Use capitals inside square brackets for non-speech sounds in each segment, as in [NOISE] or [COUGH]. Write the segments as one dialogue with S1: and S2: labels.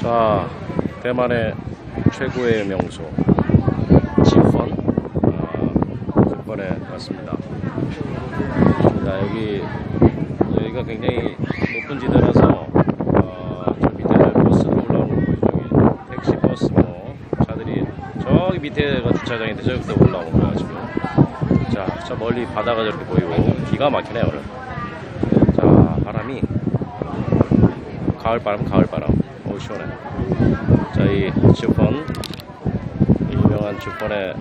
S1: 자, 대만의 최고의 명소 지펀 아, 지펀에 왔습니다. 자, 여기 여기가 굉장히 높은 지대라서 어, 저 밑에 버스도 올라오는 거고 저기 택시 버스 뭐 차들이 저기 밑에가 주차장인데 저기도 올라오는 거야 지금. 자, 저 멀리 바다가 저렇게 보이고 기가 막히네 오늘. 자, 바람이 가을 바람, 가을 바람. 어우 시원해. 자, 이 주펀 이 유명한 주펀에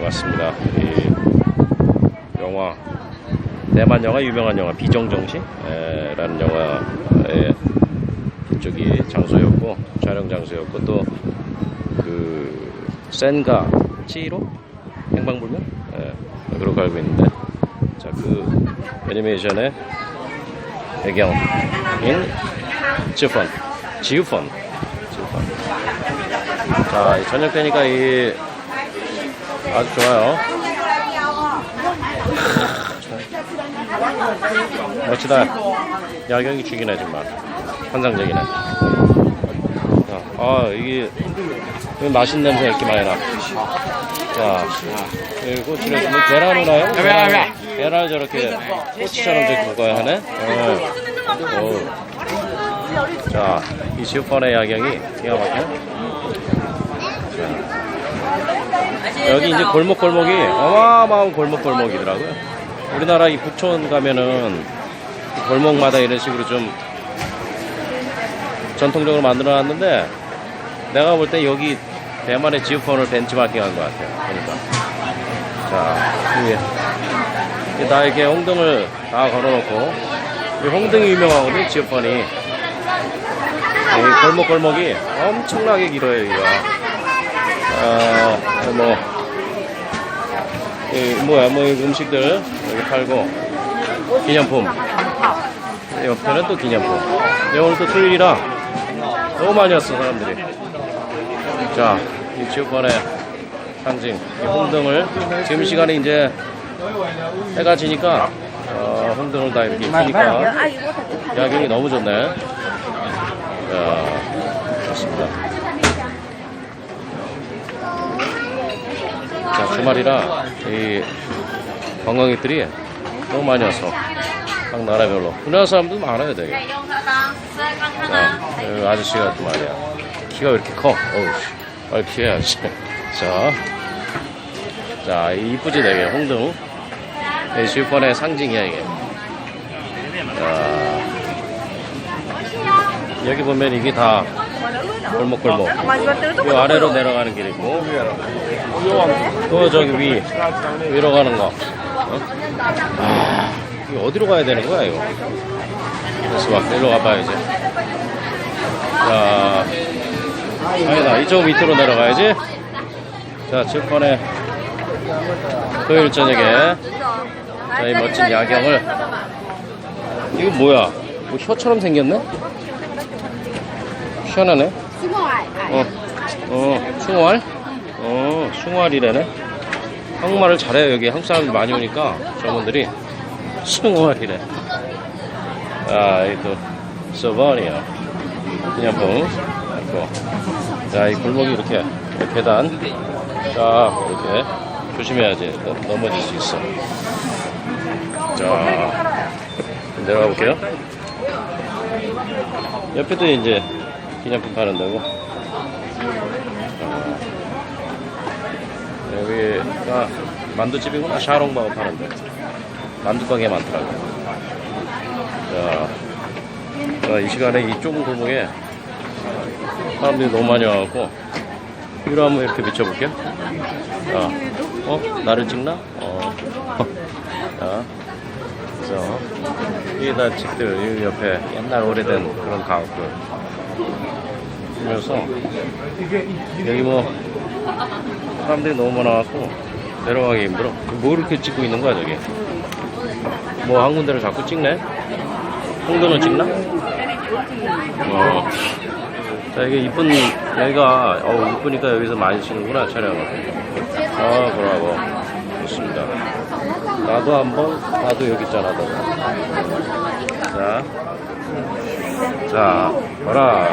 S1: 왔습니다. 이 영화 대만 영화 유명한 영화 비정정시라는 영화의 이쪽이 장소였고 촬영 장소였고 또 그 센가 치로 행방불명 예, 그렇게 알고 있는데 자 그 애니메이션의 배경인 지펀 지우펀 지우펀 자이 저녁 되니까 이 아주 좋아요 멋지다 야경이 죽이네 정말 환상적이네 자, 아 이게 왜 맛있는 냄새 이렇게 많이 나 자, 그리고 지금 뭐 계란 후라요? 계란, 계란을 저렇게 꼬치처럼 저렇게 볶아야 하네? 어. 어. 자, 이 지우펀의 야경이 기가 막혀. 자. 여기 이제 골목골목이 어마어마한 골목골목이더라고요. 우리나라 이 북촌 가면은 골목마다 이런 식으로 좀 전통적으로 만들어 놨는데 내가 볼 때 여기 대만의 지우펀을 벤치마킹 한것 같아요. 보니까. 자, 위에. 다 이렇게 홍등을 다 걸어놓고, 이 홍등이 유명하거든요, 지우펀이. 이 골목골목이 엄청나게 길어요, 여기가. 어, 뭐, 이 뭐야, 뭐, 이 음식들 여기 팔고, 기념품. 옆에는 또 기념품. 네, 오늘 또 토요일이라 너무 많이 왔어, 사람들이. 자, 이 지옥관의 상징, 이 홍등을 지금 시간에 이제 해가 지니까 어, 홍등을 다 이렇게 켜니까 야경이 너무 좋네. 자, 좋습니다. 자, 주말이라 이 관광객들이 너무 많이 왔어. 각 나라별로. 우리나라 사람도 많아요, 되게. 자, 여기 아저씨가 또 말이야. 키가 왜 이렇게 커? 어우, 씨. 빨리 피해야지. [LAUGHS] 자. 자, 이쁘지, 되게. 홍등. 이 지우펀의 상징이야, 이게. 자. 여기 보면 이게 다 골목골목. 이 아래로 내려가는 길이고. 또 저기 위. 위로 가는 거. 어? 아, 이거 어디로 가야 되는 거야, 이거? 그래서 막 일로 가봐야지. 자. 아니다 이쪽 밑으로 내려가야지 자 지우펀의 토요일 저녁에 자 이 멋진 야경을 이거 뭐야 뭐 혀처럼 생겼네 희한하네. 어, 어. 숭어알? 어 숭어알이래네? 한국말을 잘해요 여기. 한국 사람이 많이 오니까 저분들이. 숭어알이래. 아 이또 서버니야 기념품 있고 자, 이 골목이 이렇게 계단. 자, 이렇게 조심해야지. 너- 넘어질 수 있어. 자, 내려가 볼게요. 옆에도 이제 기념품 파는 데고. 자, 여기가 만두집이구나. 샤롱바오 파는 데. 만두 가게 많더라고. 자, 자, 이 시간에 이 좁은 골목에 사람들이 너무 많이 와갖고 위로 한번 이렇게 비춰볼게요 자, 어? 나를 찍나? 어. [LAUGHS] 자, 그래서 이게 다 집들 이 옆에 옛날 오래된 그런 가옥들 보면서 여기 뭐 사람들이 너무 많아갖고 내려가기 힘들어 뭐 이렇게 찍고 있는 거야 저기 뭐한 군데를 자꾸 찍네 홍도는 찍나? 어. 자, 이게 이쁜, 여기가, 어 이쁘니까 여기서 많이 치는구나, 촬영을. 아, 그러고. 좋습니다. 나도 한 번, 나도 여기 있잖아, 너. 자. 자, 봐라.